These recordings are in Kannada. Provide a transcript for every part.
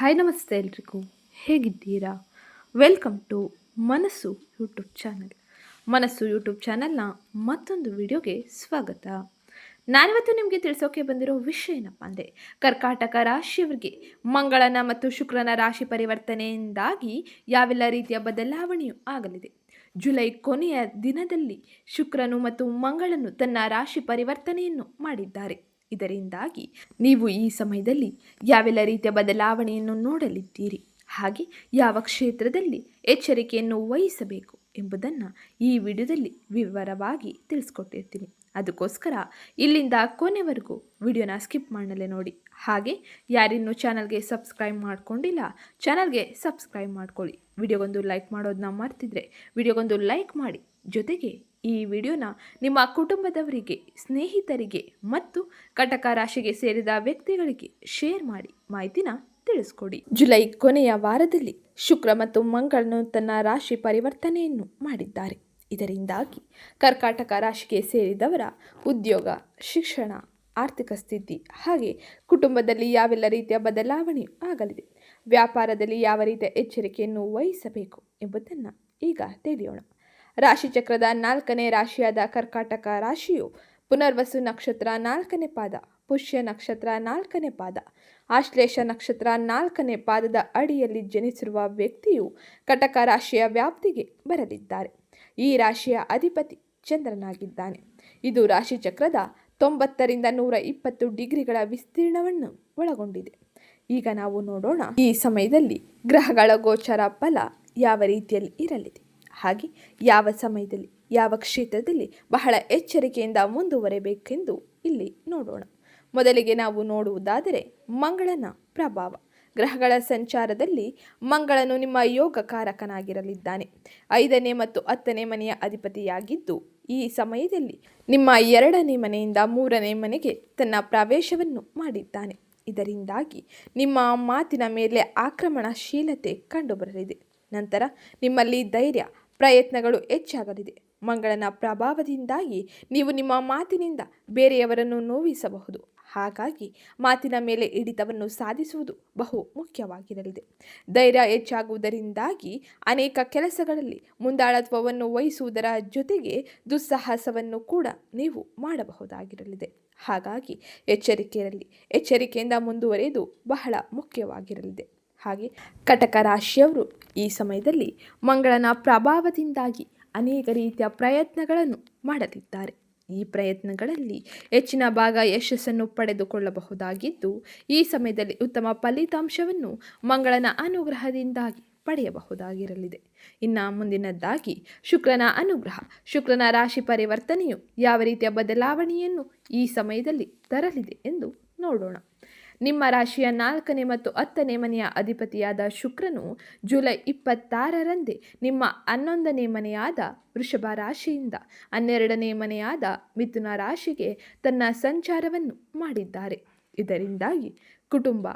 ಹಾಯ್ ನಮಸ್ತೆ ಎಲ್ರಿಗೂ. ಹೇಗಿದ್ದೀರಾ? Welcome to Manassu YouTube channel Manassu YouTube ಚಾನಲ್ನ ಮತ್ತೊಂದು ವಿಡಿಯೋಗೆ ಸ್ವಾಗತ. ನಾನಿವತ್ತು ನಿಮಗೆ ತಿಳಿಸೋಕೆ ಬಂದಿರೋ ವಿಷಯ ಏನಪ್ಪ ಅಂದರೆ, ಕರ್ಕಾಟಕ ರಾಶಿಯವರಿಗೆ ಮಂಗಳನ ಮತ್ತು ಶುಕ್ರನ ರಾಶಿ ಪರಿವರ್ತನೆಯಿಂದಾಗಿ ಯಾವೆಲ್ಲ ರೀತಿಯ ಬದಲಾವಣೆಯೂ ಆಗಲಿದೆ. ಜುಲೈ ಕೊನೆಯ ದಿನದಲ್ಲಿ ಶುಕ್ರನು ಮತ್ತು ಮಂಗಳನು ತನ್ನ ರಾಶಿ ಪರಿವರ್ತನೆಯನ್ನು ಮಾಡಿದ್ದಾರೆ. ಇದರಿಂದಾಗಿ ನೀವು ಈ ಸಮಯದಲ್ಲಿ ಯಾವೆಲ್ಲ ರೀತಿಯ ಬದಲಾವಣೆಯನ್ನು ನೋಡಲಿದ್ದೀರಿ? ಹಾಗೆ ಯಾವ ಕ್ಷೇತ್ರದಲ್ಲಿ ಎಚ್ಚರಿಕೆಯನ್ನು ವಹಿಸಬೇಕು ಎಂಬುದನ್ನು ಈ ವಿಡಿಯೋದಲ್ಲಿ ವಿವರವಾಗಿ ತಿಳಿಸ್ಕೊಟ್ಟಿರ್ತೀನಿ. ಅದಕ್ಕೋಸ್ಕರ ಇಲ್ಲಿಂದ ಕೊನೆವರೆಗೂ ವಿಡಿಯೋನ ಸ್ಕಿಪ್ ಮಾಡಲೇ ನೋಡಿ. ಹಾಗೆ ಯಾರಿನ್ನೂ ಚಾನಲ್ಗೆ ಸಬ್ಸ್ಕ್ರೈಬ್ ಮಾಡ್ಕೊಂಡಿಲ್ಲ, ಚಾನಲ್ಗೆ ಸಬ್ಸ್ಕ್ರೈಬ್ ಮಾಡ್ಕೊಳ್ಳಿ. ವಿಡಿಯೋಗೊಂದು ಲೈಕ್ ಮಾಡೋದನ್ನ ಮರ್ತಿದ್ರೆ ವಿಡಿಯೋಗೊಂದು ಲೈಕ್ ಮಾಡಿ. ಜೊತೆಗೆ ಈ ವಿಡಿಯೋನ ನಿಮ್ಮ ಕುಟುಂಬದವರಿಗೆ, ಸ್ನೇಹಿತರಿಗೆ ಮತ್ತು ಕಟಕ ರಾಶಿಗೆ ಸೇರಿದ ವ್ಯಕ್ತಿಗಳಿಗೆ ಶೇರ್ ಮಾಡಿ ಮಾಹಿತಿನ ತಿಳಿಸ್ಕೊಡಿ. ಜುಲೈ ಕೊನೆಯ ವಾರದಲ್ಲಿ ಶುಕ್ರ ಮತ್ತು ಮಂಗಳನು ತನ್ನ ರಾಶಿ ಪರಿವರ್ತನೆಯನ್ನು ಮಾಡಿದ್ದಾರೆ. ಇದರಿಂದಾಗಿ ಕರ್ಕಾಟಕ ರಾಶಿಗೆ ಸೇರಿದವರ ಉದ್ಯೋಗ, ಶಿಕ್ಷಣ, ಆರ್ಥಿಕ ಸ್ಥಿತಿ ಹಾಗೆ ಕುಟುಂಬದಲ್ಲಿ ಯಾವೆಲ್ಲ ರೀತಿಯ ಬದಲಾವಣೆಯೂ ಆಗಲಿದೆ, ವ್ಯಾಪಾರದಲ್ಲಿ ಯಾವ ರೀತಿಯ ಎಚ್ಚರಿಕೆಯನ್ನು ವಹಿಸಬೇಕು ಎಂಬುದನ್ನು ಈಗ ತಿಳಿಯೋಣ. ರಾಶಿಚಕ್ರದ ನಾಲ್ಕನೇ ರಾಶಿಯಾದ ಕರ್ಕಾಟಕ ರಾಶಿಯು ಪುನರ್ವಸು ನಕ್ಷತ್ರ ನಾಲ್ಕನೇ ಪಾದ, ಪುಷ್ಯ ನಕ್ಷತ್ರ ನಾಲ್ಕನೇ ಪಾದ, ಆಶ್ಲೇಷ ನಕ್ಷತ್ರ ನಾಲ್ಕನೇ ಪಾದದ ಅಡಿಯಲ್ಲಿ ಜನಿಸಿರುವ ವ್ಯಕ್ತಿಯು ಕಟಕ ರಾಶಿಯ ವ್ಯಾಪ್ತಿಗೆ ಬರಲಿದ್ದಾರೆ. ಈ ರಾಶಿಯ ಅಧಿಪತಿ ಚಂದ್ರನಾಗಿದ್ದಾನೆ. ಇದು ರಾಶಿಚಕ್ರದ ತೊಂಬತ್ತರಿಂದ ನೂರ ಇಪ್ಪತ್ತು ಡಿಗ್ರಿಗಳ ವಿಸ್ತೀರ್ಣವನ್ನು ಒಳಗೊಂಡಿದೆ. ಈಗ ನಾವು ನೋಡೋಣ ಈ ಸಮಯದಲ್ಲಿ ಗ್ರಹಗಳ ಗೋಚರ ಫಲ ಯಾವ ರೀತಿಯಲ್ಲಿ ಇರಲಿದೆ. ಹಾಗೆ ಯಾವ ಸಮಯದಲ್ಲಿ, ಯಾವ ಕ್ಷೇತ್ರದಲ್ಲಿ ಬಹಳ ಎಚ್ಚರಿಕೆಯಿಂದ ಮುಂದುವರೆಯಬೇಕೆಂದು ಇಲ್ಲಿ ನೋಡೋಣ. ಮೊದಲಿಗೆ ನಾವು ನೋಡುವುದಾದರೆ ಮಂಗಳನ ಪ್ರಭಾವ. ಗ್ರಹಗಳ ಸಂಚಾರದಲ್ಲಿ ಮಂಗಳನು ನಿಮ್ಮ ಯೋಗಕಾರಕನಾಗಿರಲಿದ್ದಾನೆ. ಐದನೇ ಮತ್ತು ಹತ್ತನೇ ಮನೆಯ ಅಧಿಪತಿಯಾಗಿದ್ದು, ಈ ಸಮಯದಲ್ಲಿ ನಿಮ್ಮ ಎರಡನೇ ಮನೆಯಿಂದ ಮೂರನೇ ಮನೆಗೆ ತನ್ನ ಪ್ರವೇಶವನ್ನು ಮಾಡಿದ್ದಾನೆ. ಇದರಿಂದಾಗಿ ನಿಮ್ಮ ಮಾತಿನ ಮೇಲೆ ಆಕ್ರಮಣಶೀಲತೆ ಕಂಡುಬರಲಿದೆ. ನಂತರ ನಿಮ್ಮಲ್ಲಿ ಧೈರ್ಯ ಪ್ರಯತ್ನಗಳು ಹೆಚ್ಚಾಗಲಿದೆ. ಮಂಗಳನ ಪ್ರಭಾವದಿಂದಾಗಿ ನೀವು ನಿಮ್ಮ ಮಾತಿನಿಂದ ಬೇರೆಯವರನ್ನು ನೋವಿಸಬಹುದು. ಹಾಗಾಗಿ ಮಾತಿನ ಮೇಲೆ ಹಿಡಿತವನ್ನು ಸಾಧಿಸುವುದು ಬಹು ಮುಖ್ಯವಾಗಿರಲಿದೆ. ಧೈರ್ಯ ಹೆಚ್ಚಾಗುವುದರಿಂದಾಗಿ ಅನೇಕ ಕೆಲಸಗಳಲ್ಲಿ ಮುಂದಾಳತ್ವವನ್ನು ವಹಿಸುವುದರ ಜೊತೆಗೆ ದುಸ್ಸಾಹಸವನ್ನು ಕೂಡ ನೀವು ಮಾಡಬಹುದಾಗಿರಲಿದೆ. ಹಾಗಾಗಿ ಎಚ್ಚರಿಕೆಯಲ್ಲಿ, ಎಚ್ಚರಿಕೆಯಿಂದ ಮುಂದುವರೆಯುವುದು ಬಹಳ ಮುಖ್ಯವಾಗಿರಲಿದೆ. ಹಾಗೆ ಕಟಕ ರಾಶಿಯವರು ಈ ಸಮಯದಲ್ಲಿ ಮಂಗಳನ ಪ್ರಭಾವದಿಂದಾಗಿ ಅನೇಕ ರೀತಿಯ ಪ್ರಯತ್ನಗಳನ್ನು ಮಾಡಲಿದ್ದಾರೆ. ಈ ಪ್ರಯತ್ನಗಳಲ್ಲಿ ಹೆಚ್ಚಿನ ಭಾಗ ಯಶಸ್ಸನ್ನು ಪಡೆದುಕೊಳ್ಳಬಹುದಾಗಿದ್ದು, ಈ ಸಮಯದಲ್ಲಿ ಉತ್ತಮ ಫಲಿತಾಂಶವನ್ನು ಮಂಗಳನ ಅನುಗ್ರಹದಿಂದಾಗಿ ಪಡೆಯಬಹುದಾಗಿರಲಿದೆ. ಇನ್ನು ಮುಂದಿನದ್ದಾಗಿ ಶುಕ್ರನ ಅನುಗ್ರಹ. ಶುಕ್ರನ ರಾಶಿ ಪರಿವರ್ತನೆಯು ಯಾವ ರೀತಿಯ ಬದಲಾವಣೆಯನ್ನು ಈ ಸಮಯದಲ್ಲಿ ತರಲಿದೆ ಎಂದು ನೋಡೋಣ. ನಿಮ್ಮ ರಾಶಿಯ ನಾಲ್ಕನೇ ಮತ್ತು ಹತ್ತನೇ ಮನೆಯ ಅಧಿಪತಿಯಾದ ಶುಕ್ರನು ಜುಲೈ ಇಪ್ಪತ್ತಾರರಂದೇ ನಿಮ್ಮ ಹನ್ನೊಂದನೇ ಮನೆಯಾದ ವೃಷಭ ರಾಶಿಯಿಂದ ಹನ್ನೆರಡನೇ ಮನೆಯಾದ ಮಿಥುನ ರಾಶಿಗೆ ತನ್ನ ಸಂಚಾರವನ್ನು ಮಾಡಿದ್ದಾರೆ. ಇದರಿಂದಾಗಿ ಕುಟುಂಬ,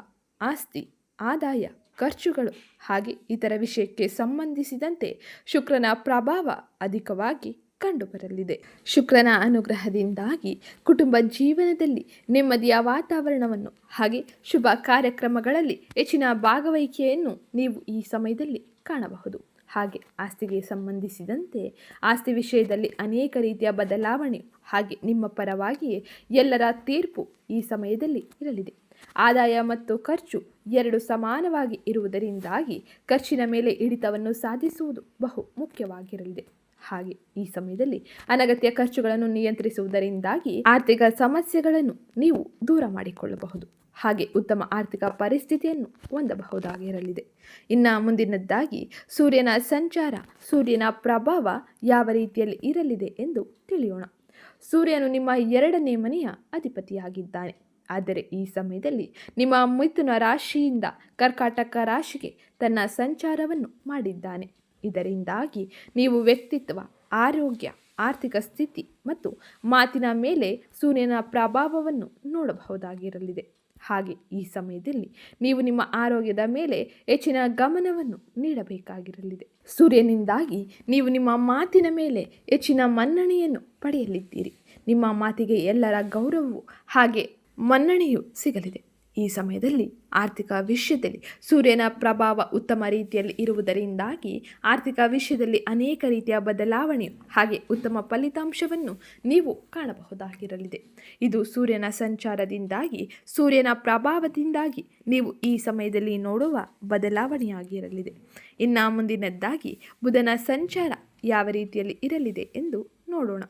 ಆಸ್ತಿ, ಆದಾಯ, ಖರ್ಚುಗಳು ಹಾಗೆ ಇತರ ವಿಷಯಕ್ಕೆ ಸಂಬಂಧಿಸಿದಂತೆ ಶುಕ್ರನ ಪ್ರಭಾವ ಅಧಿಕವಾಗಿ ಕಂಡುಬರಲಿದೆ. ಶುಕ್ರನ ಅನುಗ್ರಹದಿಂದಾಗಿ ಕುಟುಂಬ ಜೀವನದಲ್ಲಿ ನೆಮ್ಮದಿಯ ವಾತಾವರಣವನ್ನು ಹಾಗೆ ಶುಭ ಕಾರ್ಯಕ್ರಮಗಳಲ್ಲಿ ಹೆಚ್ಚಿನ ಭಾಗವಹಿಕೆಯನ್ನು ನೀವು ಈ ಸಮಯದಲ್ಲಿ ಕಾಣಬಹುದು. ಹಾಗೆ ಆಸ್ತಿಗೆ ಸಂಬಂಧಿಸಿದಂತೆ ಆಸ್ತಿ ವಿಷಯದಲ್ಲಿ ಅನೇಕ ರೀತಿಯ ಬದಲಾವಣೆ ಹಾಗೆ ನಿಮ್ಮ ಪರವಾಗಿಯೇ ಎಲ್ಲರ ತೀರ್ಪು ಈ ಸಮಯದಲ್ಲಿ ಇರಲಿದೆ. ಆದಾಯ ಮತ್ತು ಖರ್ಚು ಎರಡು ಸಮಾನವಾಗಿ ಇರುವುದರಿಂದಾಗಿ ಖರ್ಚಿನ ಮೇಲೆ ಹಿಡಿತವನ್ನು ಸಾಧಿಸುವುದು ಬಹು ಮುಖ್ಯವಾಗಿರಲಿದೆ. ಹಾಗೆ ಈ ಸಮಯದಲ್ಲಿ ಅನಗತ್ಯ ಖರ್ಚುಗಳನ್ನು ನಿಯಂತ್ರಿಸುವುದರಿಂದಾಗಿ ಆರ್ಥಿಕ ಸಮಸ್ಯೆಗಳನ್ನು ನೀವು ದೂರ ಮಾಡಿಕೊಳ್ಳಬಹುದು. ಹಾಗೆ ಉತ್ತಮ ಆರ್ಥಿಕ ಪರಿಸ್ಥಿತಿಯನ್ನು ಹೊಂದಬಹುದಾಗಿರಲಿದೆ. ಇನ್ನು ಮುಂದಿನದ್ದಾಗಿ, ಸೂರ್ಯನ ಸಂಚಾರ, ಸೂರ್ಯನ ಪ್ರಭಾವ ಯಾವ ರೀತಿಯಲ್ಲಿ ಇರಲಿದೆ ಎಂದು ತಿಳಿಯೋಣ. ಸೂರ್ಯನು ನಿಮ್ಮ ಎರಡನೇ ಮನೆಯ ಅಧಿಪತಿಯಾಗಿದ್ದಾನೆ. ಆದರೆ ಈ ಸಮಯದಲ್ಲಿ ನಿಮ್ಮ ಮಿಥುನ ರಾಶಿಯಿಂದ ಕರ್ಕಾಟಕ ರಾಶಿಗೆ ತನ್ನ ಸಂಚಾರವನ್ನು ಮಾಡಿದ್ದಾನೆ. ಇದರಿಂದಾಗಿ ನೀವು ವ್ಯಕ್ತಿತ್ವ, ಆರೋಗ್ಯ, ಆರ್ಥಿಕ ಸ್ಥಿತಿ ಮತ್ತು ಮಾತಿನ ಮೇಲೆ ಸೂರ್ಯನ ಪ್ರಭಾವವನ್ನು ನೋಡಬಹುದಾಗಿರಲಿದೆ. ಹಾಗೆ ಈ ಸಮಯದಲ್ಲಿ ನೀವು ನಿಮ್ಮ ಆರೋಗ್ಯದ ಮೇಲೆ ಹೆಚ್ಚಿನ ಗಮನವನ್ನು ನೀಡಬೇಕಾಗಿರಲಿದೆ. ಸೂರ್ಯನಿಂದಾಗಿ ನೀವು ನಿಮ್ಮ ಮಾತಿನ ಮೇಲೆ ಹೆಚ್ಚಿನ ಮನ್ನಣೆಯನ್ನು ಪಡೆಯಲಿದ್ದೀರಿ. ನಿಮ್ಮ ಮಾತಿಗೆ ಎಲ್ಲರ ಗೌರವವು ಹಾಗೆ ಮನ್ನಣೆಯು ಸಿಗಲಿದೆ. ಈ ಸಮಯದಲ್ಲಿ ಆರ್ಥಿಕ ವಿಷಯದಲ್ಲಿ ಸೂರ್ಯನ ಪ್ರಭಾವ ಉತ್ತಮ ರೀತಿಯಲ್ಲಿ ಇರುವುದರಿಂದಾಗಿ ಆರ್ಥಿಕ ವಿಷಯದಲ್ಲಿ ಅನೇಕ ರೀತಿಯ ಬದಲಾವಣೆ ಹಾಗೆ ಉತ್ತಮ ಫಲಿತಾಂಶವನ್ನು ನೀವು ಕಾಣಬಹುದಾಗಿರಲಿದೆ. ಇದು ಸೂರ್ಯನ ಸಂಚಾರದಿಂದಾಗಿ ಸೂರ್ಯನ ಪ್ರಭಾವದಿಂದಾಗಿ ನೀವು ಈ ಸಮಯದಲ್ಲಿ ನೋಡುವ ಬದಲಾವಣೆಯಾಗಿರಲಿದೆ. ಇನ್ನು ಮುಂದಿನದ್ದಾಗಿ ಬುಧನ ಸಂಚಾರ ಯಾವ ರೀತಿಯಲ್ಲಿ ಇರಲಿದೆ ಎಂದು ನೋಡೋಣ.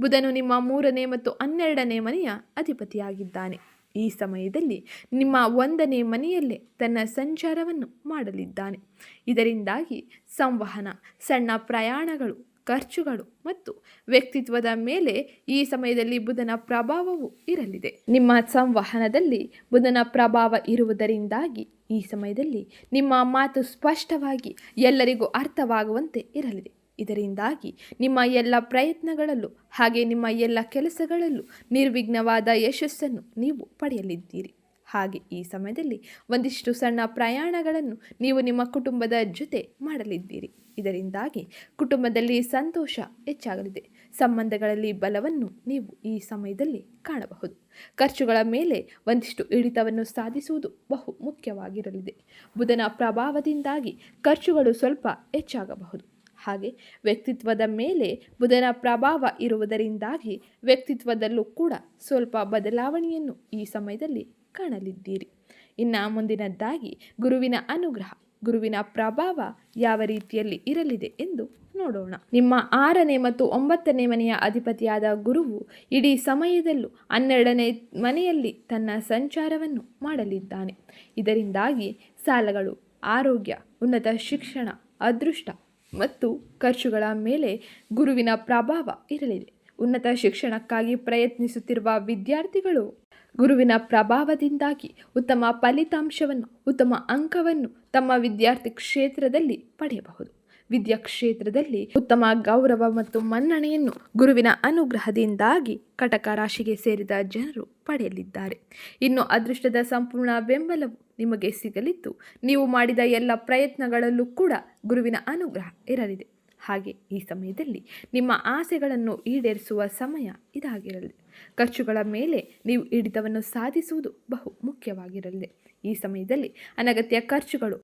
ಬುಧನು ನಿಮ್ಮ ಮೂರನೇ ಮತ್ತು ಹನ್ನೆರಡನೇ ಮನೆಯ ಅಧಿಪತಿಯಾಗಿದ್ದಾನೆ. ಈ ಸಮಯದಲ್ಲಿ ನಿಮ್ಮ ಒಂದನೇ ಮನೆಯಲ್ಲೇ ತನ್ನ ಸಂಚಾರವನ್ನು ಮಾಡಲಿದ್ದಾನೆ. ಇದರಿಂದಾಗಿ ಸಂವಹನ, ಸಣ್ಣ ಪ್ರಯಾಣಗಳು, ಖರ್ಚುಗಳು ಮತ್ತು ವ್ಯಕ್ತಿತ್ವದ ಮೇಲೆ ಈ ಸಮಯದಲ್ಲಿ ಬುಧನ ಪ್ರಭಾವವು ಇರಲಿದೆ. ನಿಮ್ಮ ಸಂವಹನದಲ್ಲಿ ಬುಧನ ಪ್ರಭಾವ ಇರುವುದರಿಂದಾಗಿ ಈ ಸಮಯದಲ್ಲಿ ನಿಮ್ಮ ಮಾತು ಸ್ಪಷ್ಟವಾಗಿ ಎಲ್ಲರಿಗೂ ಅರ್ಥವಾಗುವಂತೆ ಇರಲಿದೆ. ಇದರಿಂದಾಗಿ ನಿಮ್ಮ ಎಲ್ಲ ಪ್ರಯತ್ನಗಳಲ್ಲೂ ಹಾಗೆ ನಿಮ್ಮ ಎಲ್ಲ ಕೆಲಸಗಳಲ್ಲೂ ನಿರ್ವಿಘ್ನವಾದ ಯಶಸ್ಸನ್ನು ನೀವು ಪಡೆಯಲಿದ್ದೀರಿ. ಹಾಗೆ ಈ ಸಮಯದಲ್ಲಿ ಒಂದಿಷ್ಟು ಸಣ್ಣ ಪ್ರಯಾಣಗಳನ್ನು ನೀವು ನಿಮ್ಮ ಕುಟುಂಬದ ಜೊತೆ ಮಾಡಲಿದ್ದೀರಿ. ಇದರಿಂದಾಗಿ ಕುಟುಂಬದಲ್ಲಿ ಸಂತೋಷ ಹೆಚ್ಚಾಗಲಿದೆ. ಸಂಬಂಧಗಳಲ್ಲಿ ಬಲವನ್ನು ನೀವು ಈ ಸಮಯದಲ್ಲಿ ಕಾಣಬಹುದು. ಖರ್ಚುಗಳ ಮೇಲೆ ಒಂದಿಷ್ಟು ಹಿಡಿತವನ್ನು ಸಾಧಿಸುವುದು ಬಹು ಮುಖ್ಯವಾಗಿರಲಿದೆ. ಬುಧನ ಪ್ರಭಾವದಿಂದಾಗಿ ಖರ್ಚುಗಳು ಸ್ವಲ್ಪ ಹೆಚ್ಚಾಗಬಹುದು. ಹಾಗೆ ವ್ಯಕ್ತಿತ್ವದ ಮೇಲೆ ಬುಧನ ಪ್ರಭಾವ ಇರುವುದರಿಂದಾಗಿ ವ್ಯಕ್ತಿತ್ವದಲ್ಲೂ ಕೂಡ ಸ್ವಲ್ಪ ಬದಲಾವಣೆಯನ್ನು ಈ ಸಮಯದಲ್ಲಿ ಕಾಣಲಿದ್ದೀರಿ. ಇನ್ನು ಮುಂದಿನದ್ದಾಗಿ ಗುರುವಿನ ಅನುಗ್ರಹ, ಗುರುವಿನ ಪ್ರಭಾವ ಯಾವ ರೀತಿಯಲ್ಲಿ ಇರಲಿದೆ ಎಂದು ನೋಡೋಣ. ನಿಮ್ಮ ಆರನೇ ಮತ್ತು ಒಂಬತ್ತನೇ ಮನೆಯ ಅಧಿಪತಿಯಾದ ಗುರುವು ಇಡೀ ಸಮಯದಲ್ಲೂ ಹನ್ನೆರಡನೇ ಮನೆಯಲ್ಲಿ ತನ್ನ ಸಂಚಾರವನ್ನು ಮಾಡಲಿದ್ದಾನೆ. ಇದರಿಂದಾಗಿ ಸಾಲಗಳು, ಆರೋಗ್ಯ, ಉನ್ನತ ಶಿಕ್ಷಣ, ಅದೃಷ್ಟ ಮತ್ತು ಖರ್ಚುಗಳ ಮೇಲೆ ಗುರುವಿನ ಪ್ರಭಾವ ಇರಲಿದೆ. ಉನ್ನತ ಶಿಕ್ಷಣಕ್ಕಾಗಿ ಪ್ರಯತ್ನಿಸುತ್ತಿರುವ ವಿದ್ಯಾರ್ಥಿಗಳು ಗುರುವಿನ ಪ್ರಭಾವದಿಂದಾಗಿ ಉತ್ತಮ ಫಲಿತಾಂಶವನ್ನು, ಉತ್ತಮ ಅಂಕವನ್ನು ತಮ್ಮ ವಿದ್ಯಾರ್ಥಿ ಕ್ಷೇತ್ರದಲ್ಲಿ ಪಡೆಯಬಹುದು. ವಿದ್ಯಾ ಕ್ಷೇತ್ರದಲ್ಲಿ ಉತ್ತಮ ಗೌರವ ಮತ್ತು ಮನ್ನಣೆಯನ್ನು ಗುರುವಿನ ಅನುಗ್ರಹದಿಂದಾಗಿ ಕಟಕ ರಾಶಿಗೆ ಸೇರಿದ ಜನರು ಪಡೆಯಲಿದ್ದಾರೆ. ಇನ್ನು ಅದೃಷ್ಟದ ಸಂಪೂರ್ಣ ಬೆಂಬಲವು ನಿಮಗೆ ಸಿಗಲಿದ್ದು, ನೀವು ಮಾಡಿದ ಎಲ್ಲ ಪ್ರಯತ್ನಗಳಲ್ಲೂ ಕೂಡ ಗುರುವಿನ ಅನುಗ್ರಹ ಇರಲಿದೆ. ಹಾಗೆ ಈ ಸಮಯದಲ್ಲಿ ನಿಮ್ಮ ಆಸೆಗಳನ್ನು ಈಡೇರಿಸುವ ಸಮಯ ಇದಾಗಿರಲಿದೆ. ಖರ್ಚುಗಳ ಮೇಲೆ ನೀವು ಹಿಡಿತವನ್ನು ಸಾಧಿಸುವುದು ಬಹು ಮುಖ್ಯವಾಗಿರಲಿದೆ. ಈ ಸಮಯದಲ್ಲಿ ಅನಗತ್ಯ ಖರ್ಚುಗಳು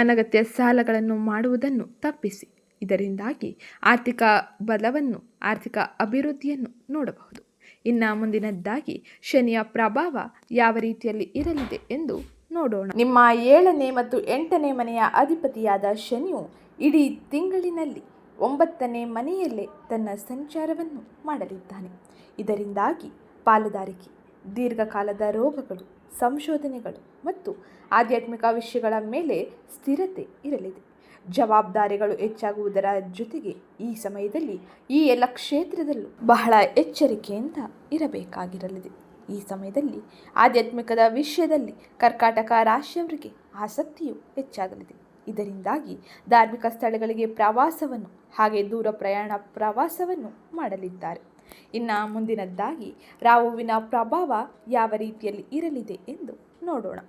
ಅನಗತ್ಯ ಸಾಲಗಳನ್ನು ಮಾಡುವುದನ್ನು ತಪ್ಪಿಸಿ. ಇದರಿಂದಾಗಿ ಆರ್ಥಿಕ ಬಲವನ್ನು, ಆರ್ಥಿಕ ಅಭಿವೃದ್ಧಿಯನ್ನು ನೋಡಬಹುದು. ಇನ್ನು ಮುಂದಿನದ್ದಾಗಿ ಶನಿಯ ಪ್ರಭಾವ ಯಾವ ರೀತಿಯಲ್ಲಿ ಇರಲಿದೆ ಎಂದು ನೋಡೋಣ. ನಿಮ್ಮ ಏಳನೇ ಮತ್ತು ಎಂಟನೇ ಮನೆಯ ಅಧಿಪತಿಯಾದ ಶನಿಯು ಇಡೀ ತಿಂಗಳಿನಲ್ಲಿ ಒಂಬತ್ತನೇ ಮನೆಯಲ್ಲೇ ತನ್ನ ಸಂಚಾರವನ್ನು ಮಾಡಲಿದ್ದಾನೆ. ಇದರಿಂದಾಗಿ ಪಾಲುದಾರಿಕೆ, ದೀರ್ಘಕಾಲದ ರೋಗಗಳು ಸಂಶೋಧನೆಗಳು ಮತ್ತು ಆಧ್ಯಾತ್ಮಿಕ ವಿಷಯಗಳ ಮೇಲೆ ಸ್ಥಿರತೆ ಇರಲಿದೆ. ಜವಾಬ್ದಾರಿಗಳು ಹೆಚ್ಚಾಗುವುದರ ಜೊತೆಗೆ ಈ ಸಮಯದಲ್ಲಿ ಈ ಎಲ್ಲ ಕ್ಷೇತ್ರದಲ್ಲೂ ಬಹಳ ಎಚ್ಚರಿಕೆಯಿಂದ ಇರಬೇಕಾಗಿರಲಿದೆ. ಈ ಸಮಯದಲ್ಲಿ ಆಧ್ಯಾತ್ಮಿಕದ ವಿಷಯದಲ್ಲಿ ಕರ್ಕಾಟಕ ರಾಶಿಯವರಿಗೆ ಆಸಕ್ತಿಯು ಹೆಚ್ಚಾಗಲಿದೆ. ಇದರಿಂದಾಗಿ ಧಾರ್ಮಿಕ ಸ್ಥಳಗಳಿಗೆ ಪ್ರವಾಸವನ್ನು ಹಾಗೆ ದೂರ ಪ್ರಯಾಣ ಪ್ರವಾಸವನ್ನು ಮಾಡಲಿದ್ದಾರೆ. ಇನ್ನು ಮುಂದಿನದ್ದಾಗಿ ರಾಹುವಿನ ಪ್ರಭಾವ ಯಾವ ರೀತಿಯಲ್ಲಿ ಇರಲಿದೆ ಎಂದು ನೋಡೋಣ.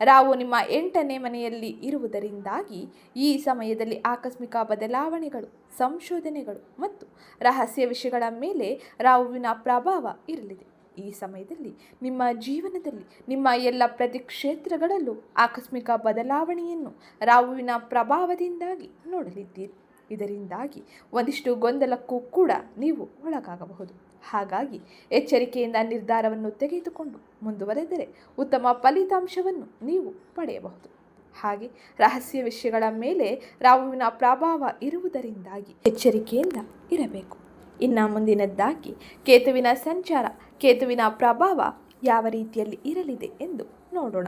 ರಾವು ನಿಮ್ಮ ಎಂಟನೇ ಮನೆಯಲ್ಲಿ ಇರುವುದರಿಂದಾಗಿ ಈ ಸಮಯದಲ್ಲಿ ಆಕಸ್ಮಿಕ ಬದಲಾವಣೆಗಳು, ಸಂಶೋಧನೆಗಳು ಮತ್ತು ರಹಸ್ಯ ವಿಷಯಗಳ ಮೇಲೆ ರಾಹುವಿನ ಪ್ರಭಾವ ಇರಲಿದೆ. ಈ ಸಮಯದಲ್ಲಿ ನಿಮ್ಮ ಜೀವನದಲ್ಲಿ ನಿಮ್ಮ ಎಲ್ಲ ಪ್ರತಿ ಕ್ಷೇತ್ರಗಳಲ್ಲೂ ಆಕಸ್ಮಿಕ ಬದಲಾವಣೆಯನ್ನು ರಾಹುವಿನ ಪ್ರಭಾವದಿಂದಾಗಿ ನೋಡಲಿದ್ದೀರಿ. ಇದರಿಂದಾಗಿ ಒಂದಿಷ್ಟು ಗೊಂದಲಕ್ಕೂ ಕೂಡ ನೀವು ಒಳಗಾಗಬಹುದು. ಹಾಗಾಗಿ ಎಚ್ಚರಿಕೆಯಿಂದ ನಿರ್ಧಾರವನ್ನು ತೆಗೆದುಕೊಂಡು ಮುಂದುವರೆದರೆ ಉತ್ತಮ ಫಲಿತಾಂಶವನ್ನು ನೀವು ಪಡೆಯಬಹುದು. ಹಾಗೆ ರಹಸ್ಯ ವಿಷಯಗಳ ಮೇಲೆ ರಾಹುವಿನ ಪ್ರಭಾವ ಇರುವುದರಿಂದಾಗಿ ಎಚ್ಚರಿಕೆಯಿಂದ ಇರಬೇಕು. ಇನ್ನು ಮುಂದಿನದ್ದಾಗಿ ಕೇತುವಿನ ಸಂಚಾರ, ಕೇತುವಿನ ಪ್ರಭಾವ ಯಾವ ರೀತಿಯಲ್ಲಿ ಇರಲಿದೆ ಎಂದು ನೋಡೋಣ.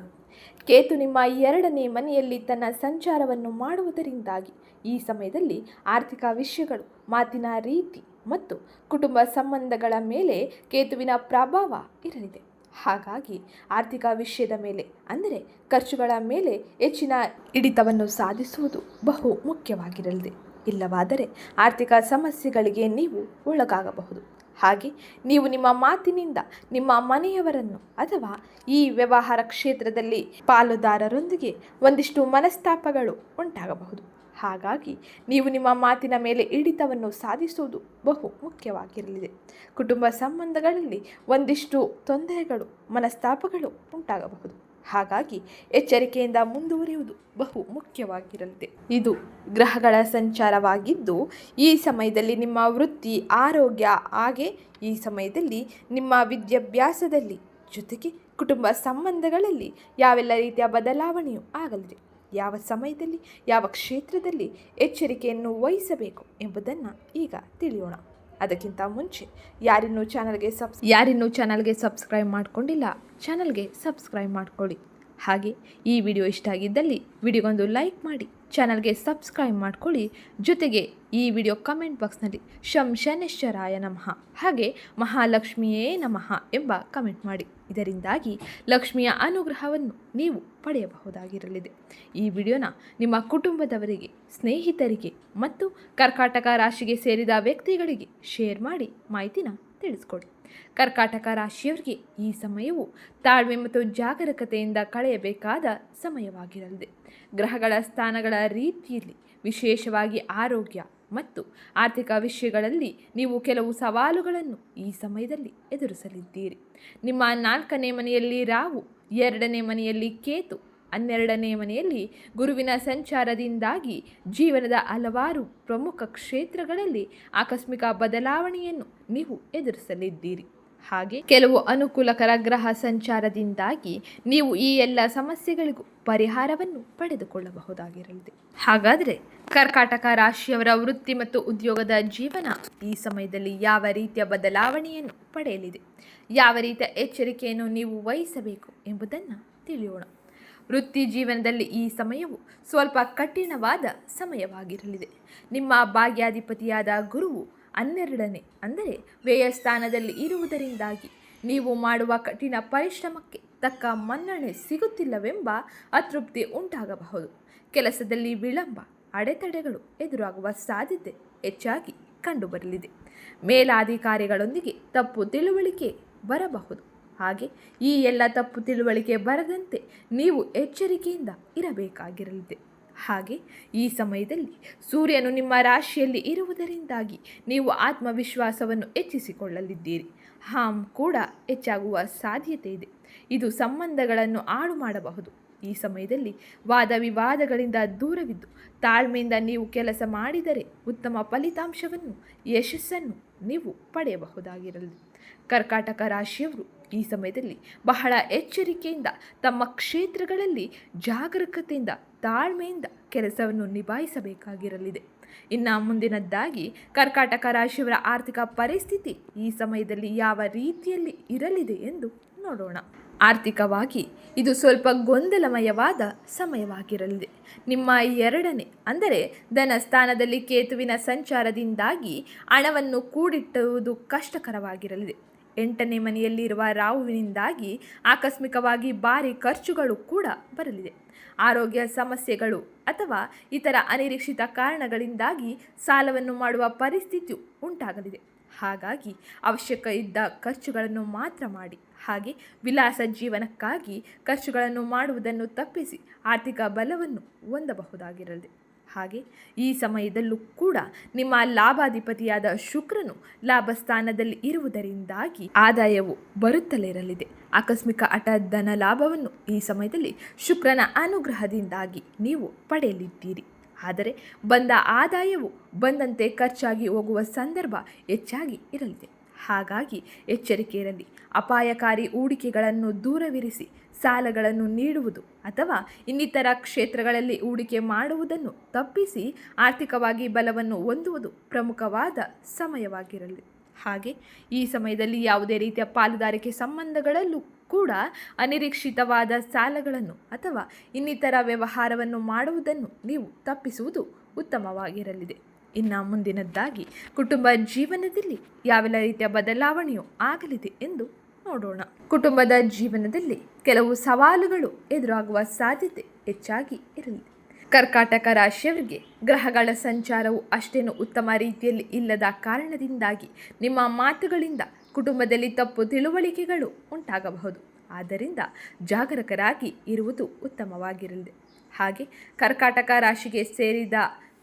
ಕೇತು ನಿಮ್ಮ ಎರಡನೇ ಮನೆಯಲ್ಲಿ ತನ್ನ ಸಂಚಾರವನ್ನು ಮಾಡುವುದರಿಂದಾಗಿ. ಈ ಸಮಯದಲ್ಲಿ ಆರ್ಥಿಕ ವಿಷಯಗಳು, ಮಾತಿನ ರೀತಿ ಮತ್ತು ಕುಟುಂಬ ಸಂಬಂಧಗಳ ಮೇಲೆ ಕೇತುವಿನ ಪ್ರಭಾವ ಇರಲಿದೆ. ಹಾಗಾಗಿ ಆರ್ಥಿಕ ವಿಷಯದ ಮೇಲೆ, ಅಂದರೆ ಖರ್ಚುಗಳ ಮೇಲೆ ಹೆಚ್ಚಿನ ಹಿಡಿತವನ್ನು ಸಾಧಿಸುವುದು ಬಹು ಮುಖ್ಯವಾಗಿರಲಿದೆ ಇಲ್ಲವಾದರೆ ಆರ್ಥಿಕ ಸಮಸ್ಯೆಗಳಿಗೆ ನೀವು ಒಳಗಾಗಬಹುದು. ಹಾಗೆ ನೀವು ನಿಮ್ಮ ಮಾತಿನಿಂದ ನಿಮ್ಮ ಮನೆಯವರನ್ನು ಅಥವಾ ಈ ವ್ಯವಹಾರ ಕ್ಷೇತ್ರದಲ್ಲಿ ಪಾಲುದಾರರೊಂದಿಗೆ ಒಂದಿಷ್ಟು ಮನಸ್ತಾಪಗಳು ಉಂಟಾಗಬಹುದು. ಹಾಗಾಗಿ ನೀವು ನಿಮ್ಮ ಮಾತಿನ ಮೇಲೆ ಹಿಡಿತವನ್ನು ಸಾಧಿಸುವುದು ಬಹು ಮುಖ್ಯವಾಗಿರಲಿದೆ. ಕುಟುಂಬ ಸಂಬಂಧಗಳಲ್ಲಿ ಒಂದಿಷ್ಟು ತೊಂದರೆಗಳು, ಮನಸ್ತಾಪಗಳು ಉಂಟಾಗಬಹುದು. ಹಾಗಾಗಿ ಎಚ್ಚರಿಕೆಯಿಂದ ಮುಂದುವರಿಯುವುದು ಬಹು ಮುಖ್ಯವಾಗಿರಲಿದೆ. ಇದು ಗ್ರಹಗಳ ಸಂಚಾರವಾಗಿದ್ದು, ಈ ಸಮಯದಲ್ಲಿ ನಿಮ್ಮ ವೃತ್ತಿ, ಆರೋಗ್ಯ, ಹಾಗೆ ಈ ಸಮಯದಲ್ಲಿ ನಿಮ್ಮ ವಿದ್ಯಾಭ್ಯಾಸದಲ್ಲಿ, ಜೊತೆಗೆ ಕುಟುಂಬ ಸಂಬಂಧಗಳಲ್ಲಿ ಯಾವೆಲ್ಲ ರೀತಿಯ ಬದಲಾವಣೆಯೂ ಆಗಲಿದೆ. ಯಾವ ಸಮಯದಲ್ಲಿ, ಯಾವ ಕ್ಷೇತ್ರದಲ್ಲಿ ಎಚ್ಚರಿಕೆಯನ್ನು ವಹಿಸಬೇಕು ಎಂಬುದನ್ನು ಈಗ ತಿಳಿಯೋಣ. ಅದಕ್ಕಿಂತ ಮುಂಚೆ ಯಾರಿನ್ನೂ ಚಾನಲ್ಗೆ ಸಬ್ಸ್ ಯಾರಿನ್ನೂ ಚಾನಲ್ಗೆ ಸಬ್ಸ್ಕ್ರೈಬ್ ಮಾಡಿಕೊಂಡಿಲ್ಲ ಚಾನಲ್ಗೆ ಸಬ್ಸ್ಕ್ರೈಬ್ ಮಾಡಿಕೊಳ್ಳಿ. ಹಾಗೆ ಈ ವಿಡಿಯೋ ಇಷ್ಟ ಆಗಿದ್ದಲ್ಲಿ ವಿಡಿಯೋಗೊಂದು ಲೈಕ್ ಮಾಡಿ, ಚಾನಲ್ಗೆ ಸಬ್ಸ್ಕ್ರೈಬ್ ಮಾಡ್ಕೊಳ್ಳಿ. ಜೊತೆಗೆ ಈ ವಿಡಿಯೋ ಕಮೆಂಟ್ ಬಾಕ್ಸ್ನಲ್ಲಿ ಶಂ ಶನೇಶ್ವರಾಯ ನಮಃ, ಹಾಗೆ ಮಹಾಲಕ್ಷ್ಮಿಯೇ ನಮಃ ಎಂಬ ಕಮೆಂಟ್ ಮಾಡಿ. ಇದರಿಂದಾಗಿ ಲಕ್ಷ್ಮಿಯ ಅನುಗ್ರಹವನ್ನು ನೀವು ಪಡೆಯಬಹುದಾಗಿರಲಿದೆ. ಈ ವಿಡಿಯೋನ ನಿಮ್ಮ ಕುಟುಂಬದವರಿಗೆ, ಸ್ನೇಹಿತರಿಗೆ ಮತ್ತು ಕರ್ಕಾಟಕ ರಾಶಿಗೆ ಸೇರಿದ ವ್ಯಕ್ತಿಗಳಿಗೆ ಶೇರ್ ಮಾಡಿ ಮಾಹಿತಿನ ತಿಳಿಸ್ಕೊಡಿ. ಕರ್ಕಾಟಕ ರಾಶಿಯವರಿಗೆ ಈ ಸಮಯವು ತಾಳ್ಮೆ ಮತ್ತು ಜಾಗರೂಕತೆಯಿಂದ ಕಳೆಯಬೇಕಾದ ಸಮಯವಾಗಿರಲಿದೆ. ಗ್ರಹಗಳ ಸ್ಥಾನಗಳ ರೀತಿಯಲ್ಲಿ ವಿಶೇಷವಾಗಿ ಆರೋಗ್ಯ ಮತ್ತು ಆರ್ಥಿಕ ವಿಷಯಗಳಲ್ಲಿ ನೀವು ಕೆಲವು ಸವಾಲುಗಳನ್ನು ಈ ಸಮಯದಲ್ಲಿ ಎದುರಿಸಲಿದ್ದೀರಿ. ನಿಮ್ಮ ನಾಲ್ಕನೇ ಮನೆಯಲ್ಲಿ ರಾವು ಎರಡನೇ ಮನೆಯಲ್ಲಿ ಕೇತು ಹನ್ನೆರಡನೇ ಮನೆಯಲ್ಲಿ ಗುರುವಿನ ಸಂಚಾರದಿಂದಾಗಿ ಜೀವನದ ಹಲವಾರು ಪ್ರಮುಖ ಕ್ಷೇತ್ರಗಳಲ್ಲಿ ಆಕಸ್ಮಿಕ ಬದಲಾವಣೆಯನ್ನು ನೀವು ಎದುರಿಸಲಿದ್ದೀರಿ. ಹಾಗೆ ಕೆಲವು ಅನುಕೂಲಕರ ಗ್ರಹ ಸಂಚಾರದಿಂದಾಗಿ ನೀವು ಈ ಎಲ್ಲ ಸಮಸ್ಯೆಗಳಿಗೂ ಪರಿಹಾರವನ್ನು ಪಡೆದುಕೊಳ್ಳಬಹುದಾಗಿರಲಿದೆ. ಹಾಗಾದರೆ ಕರ್ಕಾಟಕ ರಾಶಿಯವರ ವೃತ್ತಿ ಮತ್ತು ಉದ್ಯೋಗದ ಜೀವನ ಈ ಸಮಯದಲ್ಲಿ ಯಾವ ರೀತಿಯ ಬದಲಾವಣೆಯನ್ನು ಪಡೆಯಲಿದೆ? ಯಾವ ರೀತಿಯ ಎಚ್ಚರಿಕೆಯನ್ನು ನೀವು ವಹಿಸಬೇಕು ಎಂಬುದನ್ನು ತಿಳಿಯೋಣ. ವೃತ್ತಿ ಜೀವನದಲ್ಲಿ ಈ ಸಮಯವು ಸ್ವಲ್ಪ ಕಠಿಣವಾದ ಸಮಯವಾಗಿರಲಿದೆ. ನಿಮ್ಮ ಭಾಗ್ಯಾಧಿಪತಿಯಾದ ಗುರುವು ಹನ್ನೆರಡನೇ, ಅಂದರೆ ವ್ಯಯಸ್ಥಾನದಲ್ಲಿ ಇರುವುದರಿಂದಾಗಿ ನೀವು ಮಾಡುವ ಕಠಿಣ ಪರಿಶ್ರಮಕ್ಕೆ ತಕ್ಕ ಮನ್ನಣೆ ಸಿಗುತ್ತಿಲ್ಲವೆಂಬ ಅತೃಪ್ತಿ ಉಂಟಾಗಬಹುದು. ಕೆಲಸದಲ್ಲಿ ವಿಳಂಬ, ಅಡೆತಡೆಗಳು ಎದುರಾಗುವ ಸಾಧ್ಯತೆ ಹೆಚ್ಚಾಗಿ ಕಂಡುಬರಲಿದೆ. ಮೇಲಾಧಿಕಾರಿಗಳೊಂದಿಗೆ ತಪ್ಪು ತಿಳುವಳಿಕೆ ಬರಬಹುದು. ಹಾಗೆ ಈ ಎಲ್ಲ ತಪ್ಪು ತಿಳುವಳಿಕೆ ಬರದಂತೆ ನೀವು ಎಚ್ಚರಿಕೆಯಿಂದ ಇರಬೇಕಾಗಿರಲಿದೆ. ಹಾಗೆ ಈ ಸಮಯದಲ್ಲಿ ಸೂರ್ಯನು ನಿಮ್ಮ ರಾಶಿಯಲ್ಲಿ ಇರುವುದರಿಂದಾಗಿ ನೀವು ಆತ್ಮವಿಶ್ವಾಸವನ್ನು ಹೆಚ್ಚಿಸಿಕೊಳ್ಳಲಿದ್ದೀರಿ. ಹಾಮ್ ಕೂಡ ಹೆಚ್ಚಾಗುವ ಸಾಧ್ಯತೆ ಇದೆ. ಇದು ಸಂಬಂಧಗಳನ್ನು ಹಾಳು ಮಾಡಬಹುದು. ಈ ಸಮಯದಲ್ಲಿ ವಾದ ವಿವಾದಗಳಿಂದ ದೂರವಿದ್ದು ತಾಳ್ಮೆಯಿಂದ ನೀವು ಕೆಲಸ ಮಾಡಿದರೆ ಉತ್ತಮ ಫಲಿತಾಂಶವನ್ನು, ಯಶಸ್ಸನ್ನು ನೀವು ಪಡೆಯಬಹುದಾಗಿರಲಿ. ಕರ್ಕಾಟಕ ರಾಶಿಯವರು ಈ ಸಮಯದಲ್ಲಿ ಬಹಳ ಎಚ್ಚರಿಕೆಯಿಂದ ತಮ್ಮ ಕ್ಷೇತ್ರಗಳಲ್ಲಿ ಜಾಗರೂಕತೆಯಿಂದ ತಾಳ್ಮೆಯಿಂದ ಕೆಲಸವನ್ನು ನಿಭಾಯಿಸಬೇಕಾಗಿರಲಿದೆ. ಇನ್ನು ಮುಂದಿನದ್ದಾಗಿ ಕರ್ಕಾಟಕ ರಾಶಿಯವರ ಆರ್ಥಿಕ ಪರಿಸ್ಥಿತಿ ಈ ಸಮಯದಲ್ಲಿ ಯಾವ ರೀತಿಯಲ್ಲಿ ಇರಲಿದೆ ಎಂದು ನೋಡೋಣ. ಆರ್ಥಿಕವಾಗಿ ಇದು ಸ್ವಲ್ಪ ಗೊಂದಲಮಯವಾದ ಸಮಯವಾಗಿರಲಿದೆ. ನಿಮ್ಮ ಎರಡನೇ, ಅಂದರೆ ಧನ ಸ್ಥಾನದಲ್ಲಿ ಕೇತುವಿನ ಸಂಚಾರದಿಂದಾಗಿ ಹಣವನ್ನು ಕೂಡಿಟ್ಟುವುದು ಕಷ್ಟಕರವಾಗಿರಲಿದೆ. ಎಂಟನೇ ಮನೆಯಲ್ಲಿರುವ ರಾಹುವಿನಿಂದಾಗಿ ಆಕಸ್ಮಿಕವಾಗಿ ಭಾರಿ ಖರ್ಚುಗಳು ಕೂಡ ಬರಲಿದೆ. ಆರೋಗ್ಯ ಸಮಸ್ಯೆಗಳು ಅಥವಾ ಇತರ ಅನಿರೀಕ್ಷಿತ ಕಾರಣಗಳಿಂದಾಗಿ ಸಾಲವನ್ನು ಮಾಡುವ ಪರಿಸ್ಥಿತಿ ಉಂಟಾಗಲಿದೆ. ಹಾಗಾಗಿ ಅವಶ್ಯಕ ಇದ್ದ ಖರ್ಚುಗಳನ್ನು ಮಾತ್ರ ಮಾಡಿ, ಹಾಗೆ ವಿಲಾಸ ಜೀವನಕ್ಕಾಗಿ ಖರ್ಚುಗಳನ್ನು ಮಾಡುವುದನ್ನು ತಪ್ಪಿಸಿ ಆರ್ಥಿಕ ಬಲವನ್ನು ಹೊಂದಬಹುದಾಗಿರಲಿದೆ. ಹಾಗೆ ಈ ಸಮಯದಲ್ಲೂ ಕೂಡ ನಿಮ್ಮ ಲಾಭಾಧಿಪತಿಯಾದ ಶುಕ್ರನು ಲಾಭ ಸ್ಥಾನದಲ್ಲಿ ಇರುವುದರಿಂದಾಗಿ ಆದಾಯವು ಬರುತ್ತಲೇ ಇರಲಿದೆ. ಆಕಸ್ಮಿಕ ಹಠ ಧನ ಲಾಭವನ್ನು ಈ ಸಮಯದಲ್ಲಿ ಶುಕ್ರನ ಅನುಗ್ರಹದಿಂದಾಗಿ ನೀವು ಪಡೆಯಲಿದ್ದೀರಿ. ಆದರೆ ಬಂದ ಆದಾಯವು ಬಂದಂತೆ ಖರ್ಚಾಗಿ ಹೋಗುವ ಸಂದರ್ಭ ಹೆಚ್ಚಾಗಿ ಇರಲಿದೆ. ಹಾಗಾಗಿ ಎಚ್ಚರಿಕೆ ಇರಲಿ. ಅಪಾಯಕಾರಿ ಹೂಡಿಕೆಗಳನ್ನು ದೂರವಿರಿಸಿ ಸಾಲಗಳನ್ನು ನೀಡುವುದು ಅಥವಾ ಇನ್ನಿತರ ಕ್ಷೇತ್ರಗಳಲ್ಲಿ ಹೂಡಿಕೆ ಮಾಡುವುದನ್ನು ತಪ್ಪಿಸಿ ಆರ್ಥಿಕವಾಗಿ ಬಲವನ್ನು ಹೊಂದುವುದು ಪ್ರಮುಖವಾದ ಸಮಯವಾಗಿರಲಿ. ಹಾಗೆ ಈ ಸಮಯದಲ್ಲಿ ಯಾವುದೇ ರೀತಿಯ ಪಾಲುದಾರಿಕೆ ಸಂಬಂಧಗಳಲ್ಲೂ ಕೂಡ ಅನಿರೀಕ್ಷಿತವಾದ ಸಾಲಗಳನ್ನು ಅಥವಾ ಇನ್ನಿತರ ವ್ಯವಹಾರವನ್ನು ಮಾಡುವುದನ್ನು ನೀವು ತಪ್ಪಿಸುವುದು ಉತ್ತಮವಾಗಿರಲಿದೆ. ಇನ್ನು ಮುಂದಿನದ್ದಾಗಿ ಕುಟುಂಬ ಜೀವನದಲ್ಲಿ ಯಾವೆಲ್ಲ ರೀತಿಯ ಬದಲಾವಣೆಯು ಆಗಲಿದೆ ಎಂದು ನೋಡೋಣ. ಕುಟುಂಬದ ಜೀವನದಲ್ಲಿ ಕೆಲವು ಸವಾಲುಗಳು ಎದುರಾಗುವ ಸಾಧ್ಯತೆ ಹೆಚ್ಚಾಗಿ ಇರಲಿದೆ ಕರ್ಕಾಟಕ ರಾಶಿಯವರಿಗೆ ಗ್ರಹಗಳ ಸಂಚಾರವು ಅಷ್ಟೇನು ಉತ್ತಮ ರೀತಿಯಲ್ಲಿ ಇಲ್ಲದ ಕಾರಣದಿಂದಾಗಿ ನಿಮ್ಮ ಮಾತುಗಳಿಂದ ಕುಟುಂಬದಲ್ಲಿ ತಪ್ಪು ತಿಳುವಳಿಕೆಗಳು ಉಂಟಾಗಬಹುದು. ಆದ್ದರಿಂದ ಜಾಗರೂಕರಾಗಿ ಇರುವುದು ಉತ್ತಮವಾಗಿರಲಿದೆ ಹಾಗೆ ಕರ್ಕಾಟಕ ರಾಶಿಗೆ ಸೇರಿದ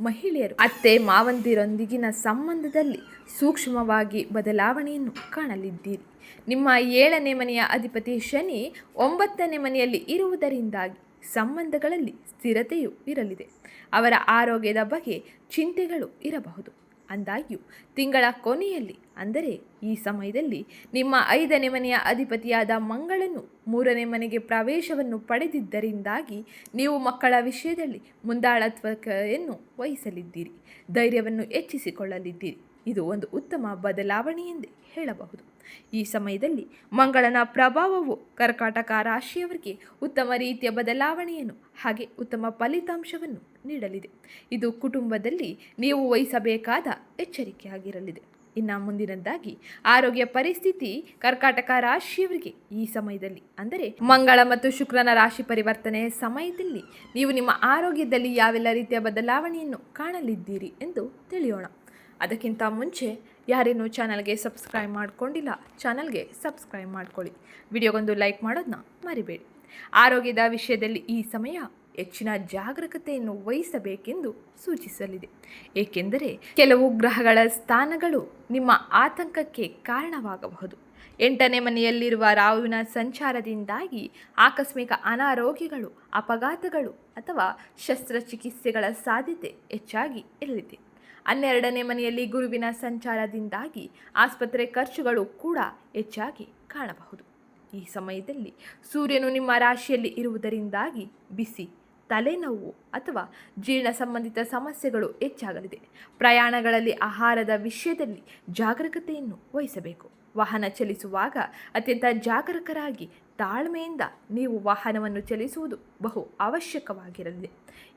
ಮಹಿಳೆಯರು. ಅತ್ತೆ ಮಾವಂದಿರೊಂದಿಗಿನ ಸಂಬಂಧದಲ್ಲಿ ಸೂಕ್ಷ್ಮವಾಗಿ ಬದಲಾವಣೆಯನ್ನು ಕಾಣಲಿದ್ದೀರಿ. ನಿಮ್ಮ ಏಳನೇ ಮನೆಯ ಅಧಿಪತಿ ಶನಿ ಒಂಬತ್ತನೇ ಮನೆಯಲ್ಲಿ ಇರುವುದರಿಂದಾಗಿ ಸಂಬಂಧಗಳಲ್ಲಿ ಸ್ಥಿರತೆಯು ಇರಲಿದೆ. ಅವರ ಆರೋಗ್ಯದ ಬಗ್ಗೆ ಚಿಂತೆಗಳು ಇರಬಹುದು. ಅಂದಾಗ್ಯೂ, ತಿಂಗಳ ಕೊನೆಯಲ್ಲಿ, ಅಂದರೆ ಈ ಸಮಯದಲ್ಲಿ, ನಿಮ್ಮ ಐದನೇ ಮನೆಯ ಅಧಿಪತಿಯಾದ ಮಂಗಳನು ಮೂರನೇ ಮನೆಗೆ ಪ್ರವೇಶವನ್ನು ಪಡೆದಿದ್ದರಿಂದಾಗಿ ನೀವು ಮಕ್ಕಳ ವಿಷಯದಲ್ಲಿ ಮುಂದಾಳತ್ವಕೆಯನ್ನು ವಹಿಸಲಿದ್ದೀರಿ, ಧೈರ್ಯವನ್ನು ಹೆಚ್ಚಿಸಿಕೊಳ್ಳಲಿದ್ದೀರಿ. ಇದು ಒಂದು ಉತ್ತಮ ಬದಲಾವಣೆ ಎಂದೇ ಹೇಳಬಹುದು. ಈ ಸಮಯದಲ್ಲಿ ಮಂಗಳನ ಪ್ರಭಾವವು ಕರ್ಕಾಟಕ ರಾಶಿಯವರಿಗೆ ಉತ್ತಮ ರೀತಿಯ ಬದಲಾವಣೆಯನ್ನು ಹಾಗೆ ಉತ್ತಮ ಫಲಿತಾಂಶವನ್ನು ನೀಡಲಿದೆ. ಇದು ಕುಟುಂಬದಲ್ಲಿ ನೀವು ವಹಿಸಬೇಕಾದ ಎಚ್ಚರಿಕೆಯಾಗಿರಲಿದೆ. ಇನ್ನು ಮುಂದಿನದ್ದಾಗಿ ಆರೋಗ್ಯ ಪರಿಸ್ಥಿತಿ ಕರ್ಕಾಟಕ ರಾಶಿಯವರಿಗೆ ಈ ಸಮಯದಲ್ಲಿ, ಅಂದರೆ ಮಂಗಳ ಮತ್ತು ಶುಕ್ರನ ರಾಶಿ ಪರಿವರ್ತನೆ ಸಮಯದಲ್ಲಿ ನೀವು ನಿಮ್ಮ ಆರೋಗ್ಯದಲ್ಲಿ ಯಾವೆಲ್ಲ ರೀತಿಯ ಬದಲಾವಣೆಯನ್ನು ಕಾಣಲಿದ್ದೀರಿ ಎಂದು ತಿಳಿಯೋಣ. ಅದಕ್ಕಿಂತ ಮುಂಚೆ ಯಾರೇನು ಚಾನಲ್ಗೆ ಸಬ್ಸ್ಕ್ರೈಬ್ ಮಾಡ್ಕೊಂಡಿಲ್ಲ, ಚಾನಲ್ಗೆ ಸಬ್ಸ್ಕ್ರೈಬ್ ಮಾಡ್ಕೊಳ್ಳಿ. ವಿಡಿಯೋಗೊಂದು ಲೈಕ್ ಮಾಡೋದನ್ನ ಮರಿಬೇಡಿ. ಆರೋಗ್ಯದ ವಿಷಯದಲ್ಲಿ ಈ ಸಮಯ ಹೆಚ್ಚಿನ ಜಾಗರೂಕತೆಯನ್ನು ವಹಿಸಬೇಕೆಂದು ಸೂಚಿಸಲಿದೆ. ಏಕೆಂದರೆ ಕೆಲವು ಗ್ರಹಗಳ ಸ್ಥಾನಗಳು ನಿಮ್ಮ ಆತಂಕಕ್ಕೆ ಕಾರಣವಾಗಬಹುದು. ಎಂಟನೇ ಮನೆಯಲ್ಲಿರುವ ರಾಹುವಿನ ಸಂಚಾರದಿಂದಾಗಿ ಆಕಸ್ಮಿಕ ಅನಾರೋಗ್ಯಗಳು, ಅಪಘಾತಗಳು ಅಥವಾ ಶಸ್ತ್ರಚಿಕಿತ್ಸೆಗಳ ಸಾಧ್ಯತೆ ಹೆಚ್ಚಾಗಿ ಇರಲಿದೆ. ಹನ್ನೆರಡನೇ ಮನೆಯಲ್ಲಿ ಗುರುವಿನ ಸಂಚಾರದಿಂದಾಗಿ ಆಸ್ಪತ್ರೆ ಖರ್ಚುಗಳು ಕೂಡ ಹೆಚ್ಚಾಗಿ ಕಾಣಬಹುದು. ಈ ಸಮಯದಲ್ಲಿ ಸೂರ್ಯನು ನಿಮ್ಮ ರಾಶಿಯಲ್ಲಿ ಇರುವುದರಿಂದಾಗಿ ಬಿಸಿ, ತಲೆನೋವು ಅಥವಾ ಜೀರ್ಣ ಸಂಬಂಧಿತ ಸಮಸ್ಯೆಗಳು ಹೆಚ್ಚಾಗಲಿದೆ. ಪ್ರಯಾಣಗಳಲ್ಲಿ ಆಹಾರದ ವಿಷಯದಲ್ಲಿ ಜಾಗರೂಕತೆಯನ್ನು ವಹಿಸಬೇಕು. ವಾಹನ ಚಲಿಸುವಾಗ ಅತ್ಯಂತ ಜಾಗರೂಕರಾಗಿ ತಾಳ್ಮೆಯಿಂದ ನೀವು ವಾಹನವನ್ನು ಚಲಿಸುವುದು ಬಹು ಅವಶ್ಯಕವಾಗಿರಲಿದೆ.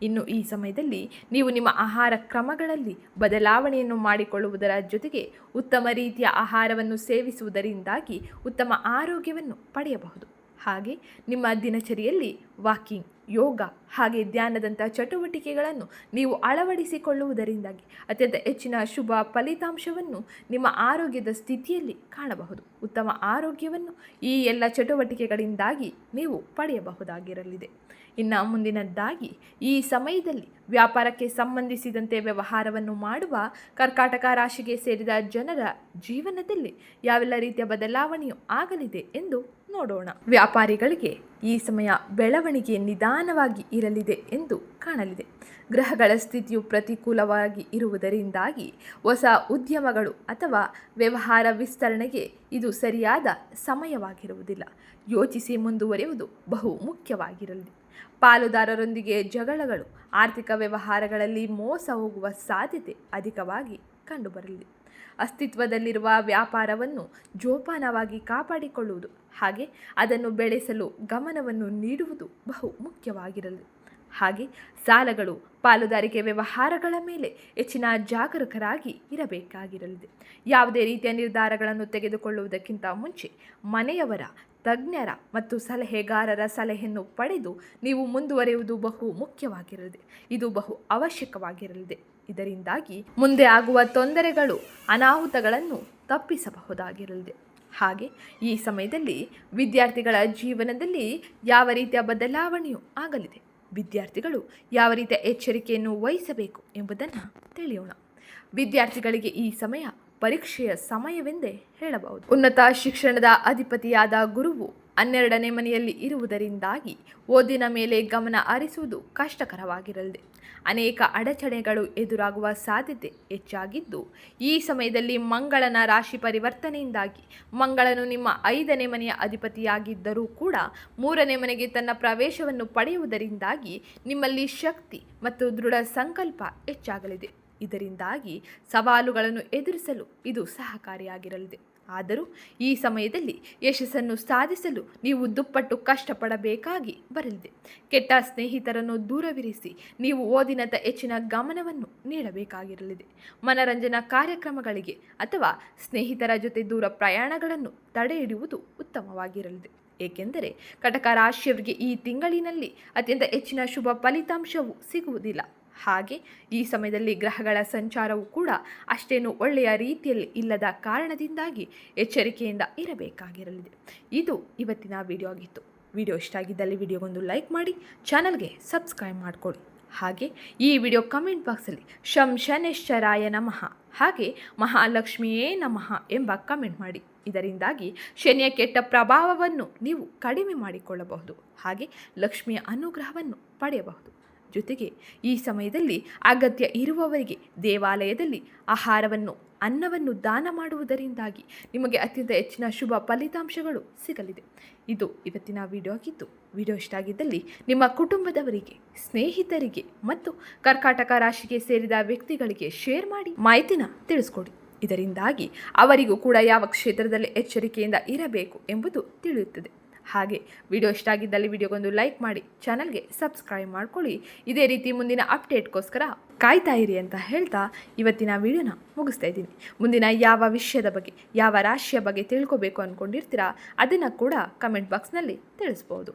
ಇನ್ನು ಈ ಸಮಯದಲ್ಲಿ ನೀವು ನಿಮ್ಮ ಆಹಾರ ಕ್ರಮಗಳಲ್ಲಿ ಬದಲಾವಣೆಯನ್ನು ಮಾಡಿಕೊಳ್ಳುವುದರ ಜೊತೆಗೆ ಉತ್ತಮ ರೀತಿಯ ಆಹಾರವನ್ನು ಸೇವಿಸುವುದರಿಂದಾಗಿ ಉತ್ತಮ ಆರೋಗ್ಯವನ್ನು ಪಡೆಯಬಹುದು. ಹಾಗೆ ನಿಮ್ಮ ದಿನಚರಿಯಲ್ಲಿ ವಾಕಿಂಗ್, ಯೋಗ ಹಾಗೆ ಧ್ಯಾನದಂಥ ಚಟುವಟಿಕೆಗಳನ್ನು ನೀವು ಅಳವಡಿಸಿಕೊಳ್ಳುವುದರಿಂದಾಗಿ ಅತ್ಯಂತ ಹೆಚ್ಚಿನ ಶುಭ ಫಲಿತಾಂಶವನ್ನು ನಿಮ್ಮ ಆರೋಗ್ಯದ ಸ್ಥಿತಿಯಲ್ಲಿ ಕಾಣಬಹುದು. ಉತ್ತಮ ಆರೋಗ್ಯವನ್ನು ಈ ಎಲ್ಲ ಚಟುವಟಿಕೆಗಳಿಂದಾಗಿ ನೀವು ಪಡೆಯಬಹುದಾಗಿರಲಿದೆ. ಇನ್ನು ಮುಂದಿನದ್ದಾಗಿ, ಈ ಸಮಯದಲ್ಲಿ ವ್ಯಾಪಾರಕ್ಕೆ ಸಂಬಂಧಿಸಿದಂತೆ ವ್ಯವಹಾರವನ್ನು ಮಾಡುವ ಕರ್ಕಾಟಕ ರಾಶಿಗೆ ಸೇರಿದ ಜನರ ಜೀವನದಲ್ಲಿ ಯಾವೆಲ್ಲ ರೀತಿಯ ಬದಲಾವಣೆಯು ಆಗಲಿದೆ ಎಂದು ನೋಡೋಣ. ವ್ಯಾಪಾರಿಗಳಿಗೆ ಈ ಸಮಯ ಬೆಳವಣಿಗೆ ನಿಧಾನವಾಗಿ ಇರಲಿದೆ ಎಂದು ಕಾಣಲಿದೆ. ಗ್ರಹಗಳ ಸ್ಥಿತಿಯು ಪ್ರತಿಕೂಲವಾಗಿ ಇರುವುದರಿಂದಾಗಿ ಹೊಸ ಉದ್ಯಮಗಳು ಅಥವಾ ವ್ಯವಹಾರ ವಿಸ್ತರಣೆಗೆ ಇದು ಸರಿಯಾದ ಸಮಯವಾಗಿರುವುದಿಲ್ಲ. ಯೋಚಿಸಿ ಮುಂದುವರಿಯುವುದು ಬಹು ಮುಖ್ಯವಾಗಿರಲಿದೆ ಪಾಲುದಾರರೊಂದಿಗೆ ಜಗಳಗಳು, ಆರ್ಥಿಕ ವ್ಯವಹಾರಗಳಲ್ಲಿ ಮೋಸ ಹೋಗುವ ಸಾಧ್ಯತೆ ಅಧಿಕವಾಗಿ ಕಂಡುಬರಲಿದೆ ಅಸ್ತಿತ್ವದಲ್ಲಿರುವ ವ್ಯಾಪಾರವನ್ನು ಜೋಪಾನವಾಗಿ ಕಾಪಾಡಿಕೊಳ್ಳುವುದು, ಹಾಗೆ ಅದನ್ನು ಬೆಳೆಸಲು ಗಮನವನ್ನು ನೀಡುವುದು ಬಹು ಮುಖ್ಯವಾಗಿರಲಿ. ಹಾಗೆ ಸಾಲಗಳು, ಪಾಲುದಾರಿಕೆ ವ್ಯವಹಾರಗಳ ಮೇಲೆ ಹೆಚ್ಚಿನ ಜಾಗರೂಕರಾಗಿ ಇರಬೇಕಾಗಿರಲಿದೆ. ಯಾವುದೇ ರೀತಿಯ ನಿರ್ಧಾರಗಳನ್ನು ತೆಗೆದುಕೊಳ್ಳುವುದಕ್ಕಿಂತ ಮುಂಚೆ ಮನೆಯವರ, ತಜ್ಞರ ಮತ್ತು ಸಲಹೆಗಾರರ ಸಲಹೆಯನ್ನು ಪಡೆದು ನೀವು ಮುಂದುವರೆಯುವುದು ಬಹು ಮುಖ್ಯವಾಗಿರಲಿದೆ. ಇದು ಬಹು ಅವಶ್ಯಕವಾಗಿರಲಿದೆ. ಇದರಿಂದಾಗಿ ಮುಂದೆ ಆಗುವ ತೊಂದರೆಗಳು, ಅನಾಹುತಗಳನ್ನು ತಪ್ಪಿಸಬಹುದಾಗಿರಲಿದೆ. ಹಾಗೆ ಈ ಸಮಯದಲ್ಲಿ ವಿದ್ಯಾರ್ಥಿಗಳ ಜೀವನದಲ್ಲಿ ಯಾವ ರೀತಿಯ ಬದಲಾವಣೆಯೂ ಆಗಲಿದೆ. ವಿದ್ಯಾರ್ಥಿಗಳು ಯಾವ ರೀತಿಯ ಎಚ್ಚರಿಕೆಯನ್ನು ವಹಿಸಬೇಕು ಎಂಬುದನ್ನು ತಿಳಿಯೋಣ. ವಿದ್ಯಾರ್ಥಿಗಳಿಗೆ ಈ ಸಮಯ ಪರೀಕ್ಷೆಯ ಸಮಯವೆಂದೇ ಹೇಳಬಹುದು. ಉನ್ನತ ಶಿಕ್ಷಣದ ಅಧಿಪತಿಯಾದ ಗುರುವು ಹನ್ನೆರಡನೇ ಮನೆಯಲ್ಲಿ ಇರುವುದರಿಂದಾಗಿ ಓದಿನ ಮೇಲೆ ಗಮನ ಹರಿಸುವುದು ಕಷ್ಟಕರವಾಗಿರಲಿದೆ. ಅನೇಕ ಅಡಚಣೆಗಳು ಎದುರಾಗುವ ಸಾಧ್ಯತೆ ಹೆಚ್ಚಾಗಿದ್ದು, ಈ ಸಮಯದಲ್ಲಿ ಮಂಗಳನ ರಾಶಿ ಪರಿವರ್ತನೆಯಿಂದಾಗಿ ಮಂಗಳನು ನಿಮ್ಮ ಐದನೇ ಮನೆಯ ಅಧಿಪತಿಯಾಗಿದ್ದರೂ ಕೂಡ ಮೂರನೇ ಮನೆಗೆ ತನ್ನ ಪ್ರವೇಶವನ್ನು ಪಡೆಯುವುದರಿಂದಾಗಿ ನಿಮ್ಮಲ್ಲಿ ಶಕ್ತಿ ಮತ್ತು ದೃಢ ಸಂಕಲ್ಪ ಹೆಚ್ಚಾಗಲಿದೆ. ಇದರಿಂದಾಗಿ ಸವಾಲುಗಳನ್ನು ಎದುರಿಸಲು ಇದು ಸಹಕಾರಿಯಾಗಿರಲಿದೆ. ಆದರೂ ಈ ಸಮಯದಲ್ಲಿ ಯಶಸ್ಸನ್ನು ಸಾಧಿಸಲು ನೀವು ದುಪ್ಪಟ್ಟು ಕಷ್ಟಪಡಬೇಕಾಗಿ ಬರಲಿದೆ. ಕೆಟ್ಟ ಸ್ನೇಹಿತರನ್ನು ದೂರವಿರಿಸಿ ನೀವು ಓದಿನತ್ತ ಹೆಚ್ಚಿನ ಗಮನವನ್ನು ನೀಡಬೇಕಾಗಿರಲಿದೆ. ಮನರಂಜನಾ ಕಾರ್ಯಕ್ರಮಗಳಿಗೆ ಅಥವಾ ಸ್ನೇಹಿತರ ಜೊತೆ ದೂರ ಪ್ರಯಾಣಗಳನ್ನು ತಡೆ ಹಿಡಿಯುವುದು ಉತ್ತಮವಾಗಿರಲಿದೆ. ಏಕೆಂದರೆ ಕಟಕ ರಾಶಿಯವರಿಗೆ ಈ ತಿಂಗಳಿನಲ್ಲಿ ಅತ್ಯಂತ ಹೆಚ್ಚಿನ ಶುಭ ಫಲಿತಾಂಶವು ಸಿಗುವುದಿಲ್ಲ. ಹಾಗೆ ಈ ಸಮಯದಲ್ಲಿ ಗ್ರಹಗಳ ಸಂಚಾರವು ಕೂಡ ಅಷ್ಟೇನು ಒಳ್ಳೆಯ ರೀತಿಯಲ್ಲಿ ಇಲ್ಲದ ಕಾರಣದಿಂದಾಗಿ ಎಚ್ಚರಿಕೆಯಿಂದ ಇರಬೇಕಾಗಿರಲಿದೆ. ಇದು ಇವತ್ತಿನ ವಿಡಿಯೋ ಆಗಿತ್ತು. ವಿಡಿಯೋ ಇಷ್ಟ ಆಗಿದ್ದಲ್ಲಿ ವಿಡಿಯೋಗೊಂದು ಲೈಕ್ ಮಾಡಿ, ಚಾನಲ್ಗೆ ಸಬ್ಸ್ಕ್ರೈಬ್ ಮಾಡಿಕೊಳ್ಳಿ. ಹಾಗೆ ಈ ವಿಡಿಯೋ ಕಮೆಂಟ್ ಬಾಕ್ಸಲ್ಲಿ ಶಂ ಶನೇಶ್ವರಾಯ ನಮಃ, ಹಾಗೆ ಮಹಾಲಕ್ಷ್ಮಿಯೇ ನಮಃ ಎಂಬ ಕಮೆಂಟ್ ಮಾಡಿ. ಇದರಿಂದಾಗಿ ಶನಿಯ ಕೆಟ್ಟ ಪ್ರಭಾವವನ್ನು ನೀವು ಕಡಿಮೆ ಮಾಡಿಕೊಳ್ಳಬಹುದು. ಹಾಗೆ ಲಕ್ಷ್ಮಿಯ ಅನುಗ್ರಹವನ್ನು ಪಡೆಯಬಹುದು. ಜೊತೆಗೆ ಈ ಸಮಯದಲ್ಲಿ ಅಗತ್ಯ ಇರುವವರಿಗೆ ದೇವಾಲಯದಲ್ಲಿ ಆಹಾರವನ್ನು, ಅನ್ನವನ್ನು ದಾನ ಮಾಡುವುದರಿಂದಾಗಿ ನಿಮಗೆ ಅತ್ಯಂತ ಹೆಚ್ಚಿನ ಶುಭ ಫಲಿತಾಂಶಗಳು ಸಿಗಲಿದೆ. ಇದು ಇವತ್ತಿನ ವಿಡಿಯೋ ಆಗಿದ್ದು ವಿಡಿಯೋ ಇಷ್ಟ ಆಗಿದ್ದಲ್ಲಿ ನಿಮ್ಮ ಕುಟುಂಬದವರಿಗೆ, ಸ್ನೇಹಿತರಿಗೆ ಮತ್ತು ಕರ್ಕಾಟಕ ರಾಶಿಗೆ ಸೇರಿದ ವ್ಯಕ್ತಿಗಳಿಗೆ ಶೇರ್ ಮಾಡಿ ಮಾಹಿತಿನ ತಿಳಿಸ್ಕೊಡಿ. ಇದರಿಂದಾಗಿ ಅವರಿಗೂ ಕೂಡ ಯಾವ ಕ್ಷೇತ್ರದಲ್ಲಿ ಎಚ್ಚರಿಕೆಯಿಂದ ಇರಬೇಕು ಎಂಬುದು ತಿಳಿಯುತ್ತದೆ. ಹಾಗೆ ವಿಡಿಯೋ ಇಷ್ಟ ಆಗಿದ್ದಲ್ಲಿ ವಿಡಿಯೋಗೊಂದು ಲೈಕ್ ಮಾಡಿ, ಚಾನಲ್ಗೆ ಸಬ್ಸ್ಕ್ರೈಬ್ ಮಾಡ್ಕೊಳ್ಳಿ. ಇದೇ ರೀತಿ ಮುಂದಿನ ಅಪ್ಡೇಟ್ಗೋಸ್ಕರ ಕಾಯ್ತಾ ಇರಿ ಅಂತ ಹೇಳ್ತಾ ಇವತ್ತಿನ ವಿಡಿಯೋನ ಮುಗಿಸ್ತಾ ಇದ್ದೀನಿ. ಮುಂದಿನ ಯಾವ ವಿಷಯದ ಬಗ್ಗೆ, ಯಾವ ರಾಶಿಯ ಬಗ್ಗೆ ತಿಳ್ಕೊಬೇಕು ಅಂದ್ಕೊಂಡಿರ್ತೀರಾ ಅದನ್ನು ಕೂಡ ಕಮೆಂಟ್ ಬಾಕ್ಸ್ನಲ್ಲಿ ತಿಳಿಸ್ಬೋದು.